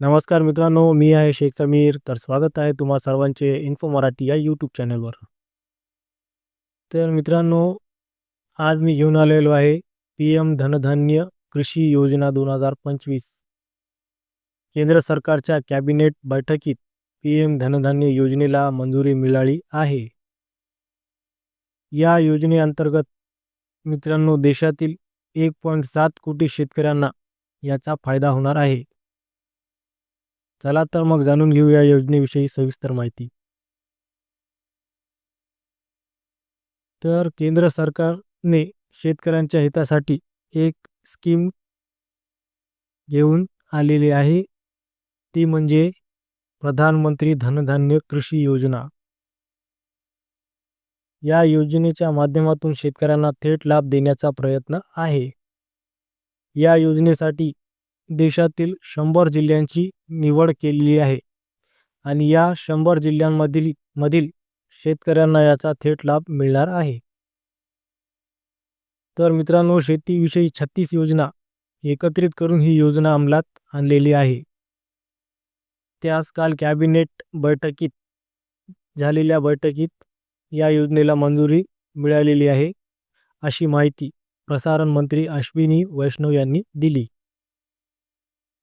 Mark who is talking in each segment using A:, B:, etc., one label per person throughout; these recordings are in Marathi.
A: नमस्कार मित्रांनो मी आहे शेख समीर. तर स्वागत आहे तुम्हा सर्वांचे इन्फो मराठी या यूट्यूब चॅनलवर तर मित्रांनो आज मी घेऊन आलेलो आहे पी एम धनधान्य कृषी योजना दोन हजार पंचवीस. केंद्र सरकारच्या कॅबिनेट बैठकीत पी एम धनधान्य योजनेला मंजुरी मिळाली आहे. या योजनेअंतर्गत मित्रांनो देशातील एक पॉईंट सात कोटी शेतकऱ्यांना याचा फायदा होणार आहे. चला तर मग जाणून घेऊ या योजनेविषयी सविस्तर माहिती. तर केंद्र सरकारने शेतकऱ्यांच्या हितासाठी एक स्कीम घेऊन आलेली आहे. ती म्हणजे प्रधानमंत्री धनधान्य कृषी योजना. या योजनेच्या माध्यमातून शेतकऱ्यांना थेट लाभ देण्याचा प्रयत्न आहे. या योजनेसाठी देशातील शंभर जिल्ह्यांची निवड केलेली आहे. आणि या शंभर जिल्ह्यांमधील मधील शेतकऱ्यांना याचा थेट लाभ मिळणार आहे. तर मित्रांनो शेतीविषयी छत्तीस योजना एकत्रित करून ही योजना अंमलात आणलेली आहे. त्यास काल कॅबिनेट बैठकीत झालेल्या बैठकीत या योजनेला मंजुरी मिळालेली आहे अशी माहिती प्रसारण मंत्री अश्विनी वैष्णव यांनी दिली.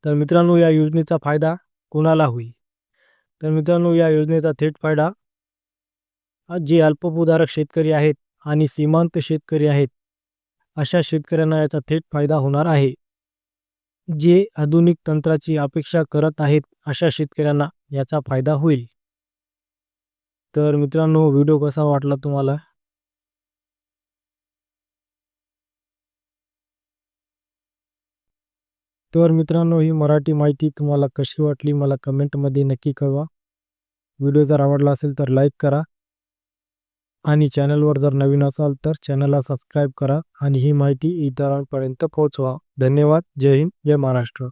A: तर मित्रांनो या योजनेचा फायदा कोणाला होईल? तर मित्रांनो या योजनेचा थेट फायदा जे अल्पभूधारक शेतकरी आहेत आणि सीमांत शेतकरी आहेत अशा शेतकऱ्यांना याचा थेट फायदा होणार आहे. जे आधुनिक तंत्राची अपेक्षा करत आहेत अशा शेतकऱ्यांना याचा फायदा होईल. तर मित्रांनो व्हिडिओ कसा वाटला तुम्हाला? तर मित्रांनो ही मराठी माहिती तुम्हाला कशी वाटली मला कमेंटमध्ये नक्की कळवा. व्हिडिओ जर आवडला असेल तर लाईक करा. आणि चॅनलवर जर नवीन असाल तर चॅनलला सबस्क्राईब करा आणि ही माहिती इतरांपर्यंत पोहोचवा. धन्यवाद. जय हिंद. जय महाराष्ट्र.